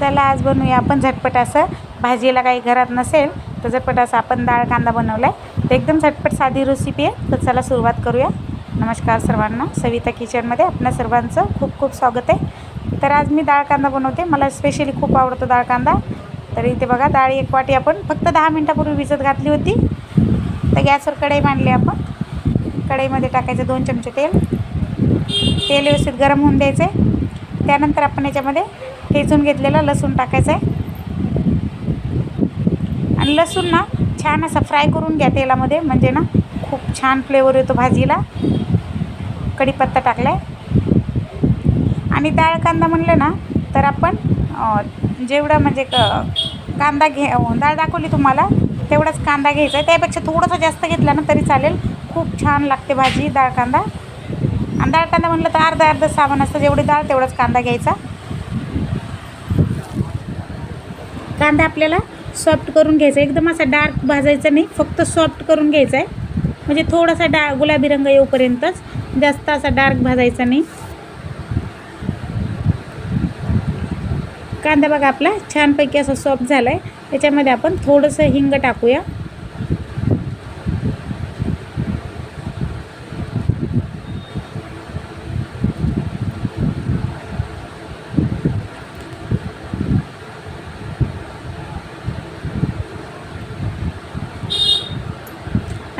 चला आज बनवूया आपण झटपट असं. भाजीला काही घरात नसेल तर झटपट असं आपण डाळ कांदा बनवला आहे तर एकदम झटपट साधी रेसिपी आहे. तर चला सुरुवात करूया. नमस्कार सर्वांना. सविता किचनमध्ये आपल्या सर्वांचं खूप खूप स्वागत आहे. तर आज मी डाळ कांदा बनवते. मला स्पेशली खूप आवडतो डाळ कांदा. तर इथे बघा डाळ एक वाटी आपण फक्त दहा मिनटापूर्वी भिजत घातली होती. तर गॅसवर कढई मांडली आपण. कढईमध्ये टाकायचं दोन चमचे तेल. तेल व्यवस्थित गरम होऊन द्यायचं आहे त्यानंतर आपण याच्यामध्ये ठेचून घेतलेलं लसूण टाकायचं आहे आणि लसूण ना छान असा फ्राय करून घ्या तेलामध्ये म्हणजे ना खूप छान फ्लेवर येतो भाजीला. कढीपत्ता टाकला आहे आणि डाळ कांदा म्हणलं ना तर आपण जेवढा जेवढं म्हणजे क कांदा घे डाळ दाखवली तुम्हाला तेवढाच कांदा घ्यायचा आहे त्यापेक्षा थोडंसं जास्त घेतला ना तरी चालेल. खूप छान लागते भाजी डाळ कांदा. आणि डाळ कांदा म्हटलं तर अर्धा अर्धा सामान असतं जेवढी डाळ तेवढाच कांदा घ्यायचा. कांदा आपल्याला सॉफ्ट करून घ्यायचा. एकदम असा डार्क भाजायचा नाही. फक्त सॉफ्ट करून घ्यायचा आहे म्हणजे थोडासा डा गुलाबी रंग येऊपर्यंतच जास्त असा डार्क भाजायचा नाही. कांदा बघा आपला छानपैकी असा सॉफ्ट झाला आहे त्याच्यामध्ये आपण थोडंसं हिंग टाकूया.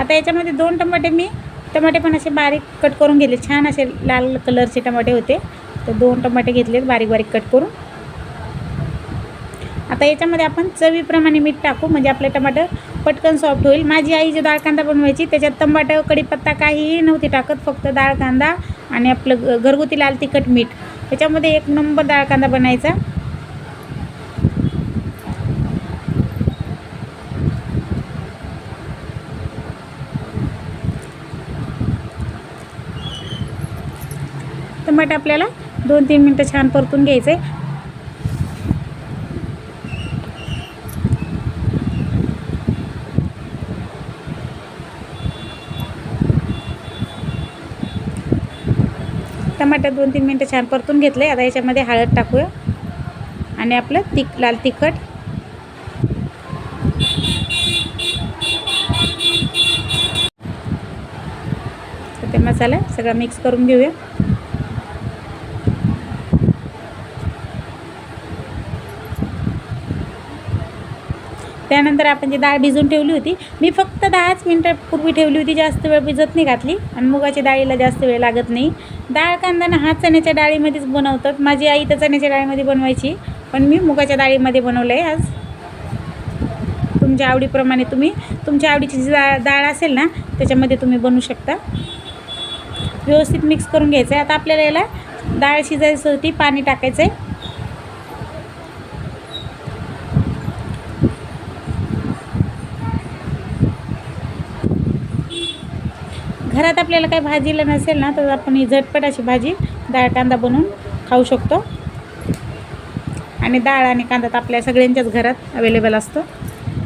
आता याच्यामध्ये दोन टमाटे मी टमाटे पण असे बारीक कट करून घेतले. छान असे लाल कलरचे टमाटे होते. तर दोन टमाटे घेतलेत बारीक बारीक कट करून. आता याच्यामध्ये आपण चवीप्रमाणे मीठ टाकू म्हणजे आपले टमाटर पटकन सॉफ्ट होईल. माझी आई जी डाळ कांदा बनवायची त्याच्यात टमाटर कढीपत्ता काहीही नव्हती टाकत फक्त डाळ कांदा आणि आपलं घरगुती लाल तिखट मीठ. त्याच्यामध्ये एक नंबर डाळ कांदा बनायचा. टमाटे आपल्याला दोन तीन मिनटं छान परतून घ्यायचे टमाटर दोन तीन मिनटं छान परतून घेतले. आता याच्यामध्ये हळद टाकूया. आणि आपलं तिख लाल तिखट. तर ते मसाला सगळा मिक्स करून घेऊया. त्यानंतर आपण जी डाळ भिजून ठेवली होती मी फक्त दहाच मिनटापूर्वी ठेवली होती जास्त वेळ भिजत नाही घातली आणि मुगाच्या डाळीला जास्त वेळ लागत नाही. डाळ कांदा हा चण्याच्या डाळीमध्येच बनवतात. माझी आई तर चण्याच्या डाळीमध्ये बनवायची पण मी मुगाच्या डाळीमध्ये बनवलं आहे आज. तुमच्या आवडीप्रमाणे तुम्ही तुमच्या आवडीची जी डाळ डाळ असेल ना त्याच्यामध्ये तुम्ही बनवू शकता. व्यवस्थित मिक्स करून घ्यायचं आहे आता आपल्याला याला डाळ शिजायसाठी पाणी टाकायचं आहे घरात आपल्याला काही भाजीला नसेल ना तर आपण ही झटपट अशी भाजी डाळ कांदा बनवून खाऊ शकतो. आणि डाळ आणि कांदा तर आपल्या सगळ्यांच्याच घरात अवेलेबल असतो.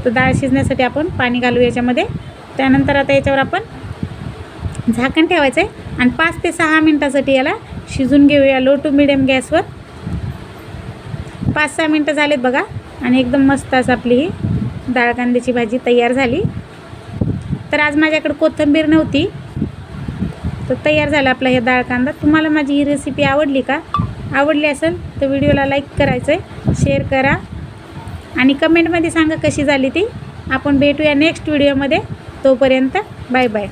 तर डाळ शिजण्यासाठी आपण पाणी घालू याच्यामध्ये. त्यानंतर आता याच्यावर आपण झाकण ठेवायचं आहे आणि पाच ते सहा मिनटासाठी याला शिजून घेऊया लो टू मिडियम गॅसवर. पाच सहा मिनटं झालेत बघा. आणि एकदम मस्त असं आपली ही डाळ कांद्याची भाजी तयार झाली. तर आज माझ्याकडे कोथिंबीर नव्हती. तर तयार झाला आपला हे डाळ कांदा. तुम्हाला माझी ही रेसिपी आवडली का? आवडली असेल तर व्हिडिओला लाईक करायचं आहे शेअर करा. आणि कमेंटमध्ये सांगा कशी झाली ती. आपण भेटूया नेक्स्ट व्हिडिओमध्ये तोपर्यंत बाय बाय